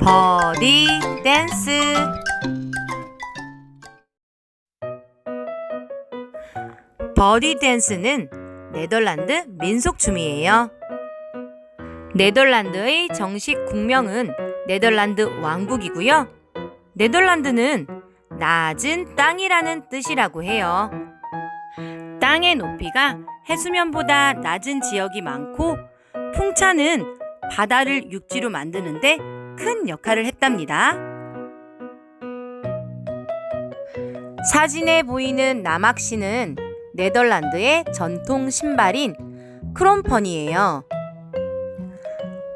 버디 댄스 버디 댄스는 네덜란드 민속춤이에요. 네덜란드의 정식 국명은 네덜란드 왕국이고요. 네덜란드는 낮은 땅이라는 뜻이라고 해요. 땅의 높이가 해수면보다 낮은 지역이 많고 풍차는 바다를 육지로 만드는데 큰 역할을 했답니다. 사진에 보이는 나막시는 네덜란드의 전통 신발인 크롬펀이에요.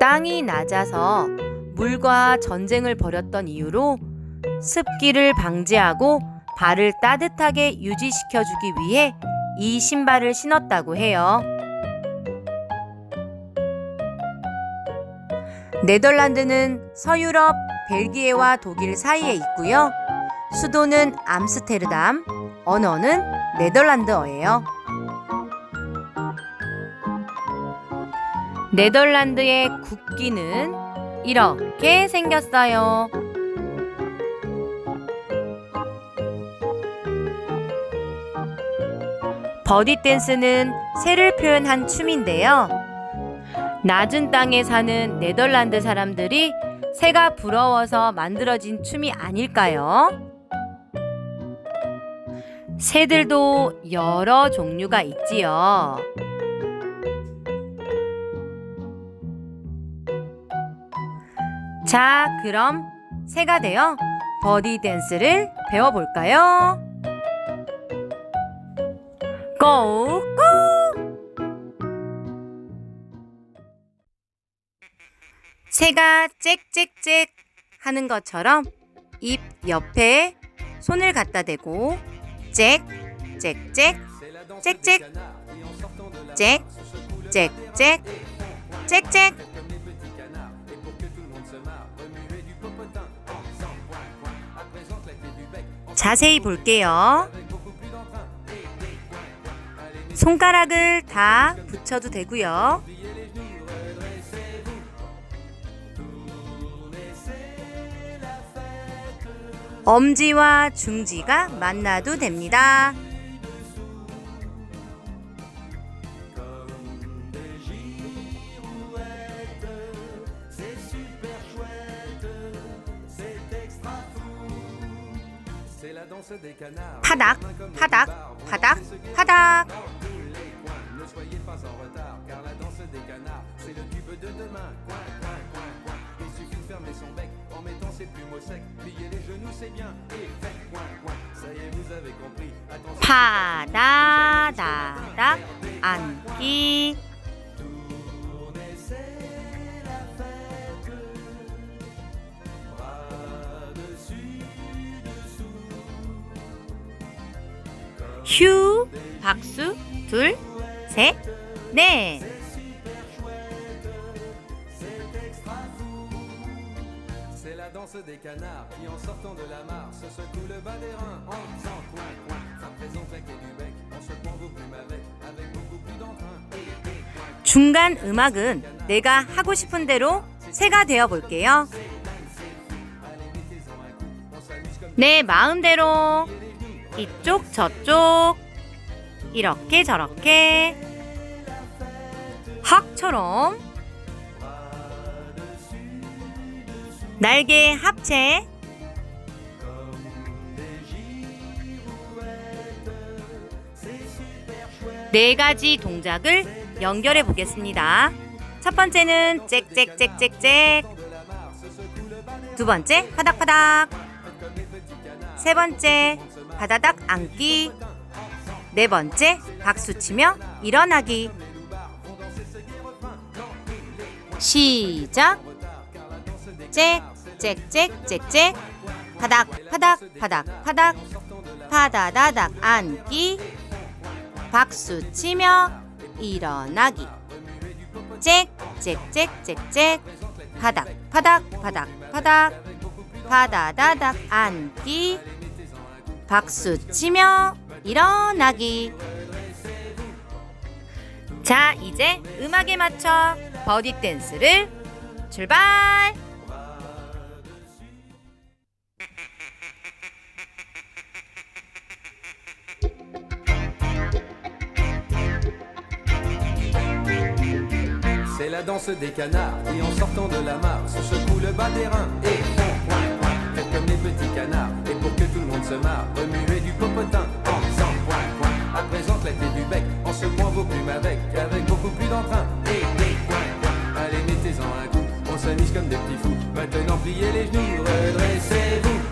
땅이 낮아서 물과 전쟁을 벌였던 이유로 습기를 방지하고 발을 따뜻하게 유지시켜주기 위해 이 신발을 신었다고 해요. 네덜란드는 서유럽, 벨기에와 독일 사이에 있고요. 수도는 암스테르담, 언어는 네덜란드어예요. 네덜란드의 국기는 이렇게 생겼어요. 버디 댄스는 새를 표현한 춤인데요. 낮은 땅에 사는 네덜란드 사람들이 새가 부러워서 만들어진 춤이 아닐까요? 새들도 여러 종류가 있지요. 자, 그럼 새가 되어 버디 댄스를 배워볼까요? 고! 새가 짹짹짹 하는 것처럼 입 옆에 손을 갖다 대고 짹, 짹짹, 짹짹, 짹, 짹짹, 짹짹. 자세히 볼게요. 손가락을 다 붙여도 되고요. 엄지와 중지가 만나도 됩니다. 파닥, 파닥, 파닥, 파닥. 파다다닥 앉기 휴 박수. 둘 셋 넷 la danse des canards qui en sortant de la mare se secouent le bas des reins en faisant coin coin. Ça présente claquer du bec en secouant vos plumes avec, avec beaucoup plus d'entrain. 중간 음악은 내가 하고 싶은 대로 새가 되어 볼게요. 내 마음대로 이쪽 저쪽 이렇게 저렇게 학처럼 날개 합체. 네 가지 동작을 연결해 보겠습니다. 첫 번째는 짹짹짹짹짹 두 번째 파닥파닥. 세 번째 바다닥 앉기. 네 번째 박수 치며 일어나기. 시작. 짹 짹짹짹 파닥 파닥 파닥 파닥. 파다다닥 앉기. 박수 치며 일어나기. 짹짹짹짹짹 바닥 바닥 바닥 바닥. 바다다닥 앉기. 박수 치며 일어나기. 자 이제 음악에 맞춰 버디 댄스를 출발 C'est la danse des canards qui en sortant de la mare se secouent le bas des reins et font point point. Faites comme les petits canards et pour que tout le monde se marre, remuez du popotin en faisant point point. À présent claquez du bec en secouant vos plumes avec, avec beaucoup plus d'entrain et des point point. Allez mettez-en un coup, on s'amuse comme des petits fous. Maintenant pliez les genoux, redressez-vous.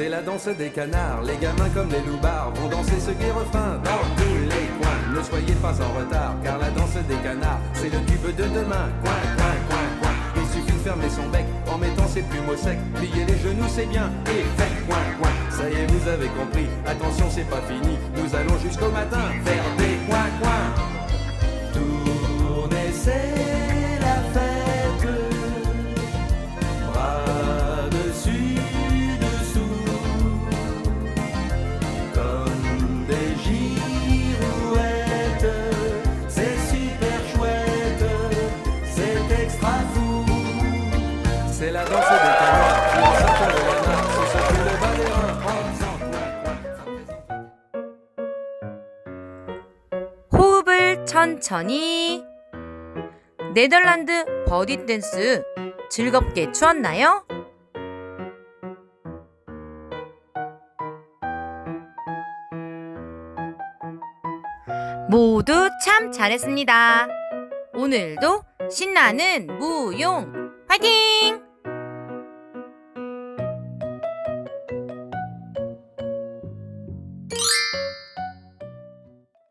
C'est la danse des canards. Les gamins comme les loupards vont danser ce gai dans tous les coins. Ne soyez pas en retard, car la danse des canards, c'est le tube de demain. Coin, coin, coin, coin. Il suffit de fermer son bec en mettant ses plumes au sec. Pliez les genoux, c'est bien. Et faites coin, coin. Ça y est, vous avez compris. Attention, c'est pas fini. Nous allons jusqu'au matin faire des coins, coins. Tournez, reins en faisant coin, coin. 호흡을 천천히. 네덜란드 버디 댄스 즐겁게 추었나요? 모두 참 잘했습니다. 오늘도 신나는 무용 화이팅!